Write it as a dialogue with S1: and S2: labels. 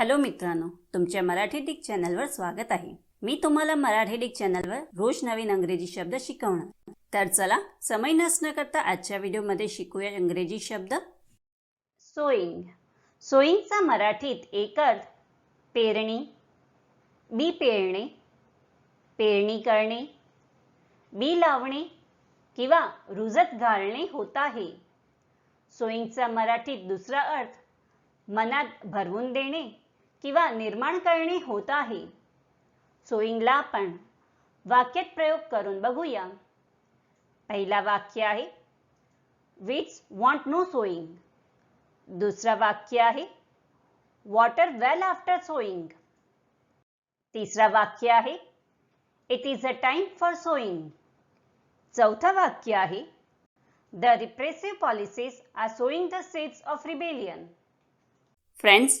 S1: Hello मित्रांनो तुमच्या Marathi Dick चॅनलवर स्वागत आहे. मी तुम्हाला मराठी डिक चॅनलवर रोज नवीन अंग्रेजी शब्द शिकवणार. तर चला समय नसणं करता आजच्या व्हिडिओमध्ये शिकूया इंग्रजी शब्द. सोईंग. सोईंगचा मराठीत एक अर्थ पेरणी बी पेरणे पेरणी करणे बी लावणे किंवा रुजत घालणे होत आहे. सोईंगचा मराठीत दुसरा अर्थ मनात भरवून देणे. किंवा निर्माण करणे होत आहे. सोईंगला आपण वाक्यात प्रयोग करून बघूया. पहिला वाक्य आहे विट्स वॉन्ट नो सोईंग दुसरा वाक्य आहे वॉटर वेल आफ्टर सोईंग तिसरा वाक्य आहे it is a time for sowing चौथं वाक्य आहे the repressive policies are sowing the seeds of rebellion friends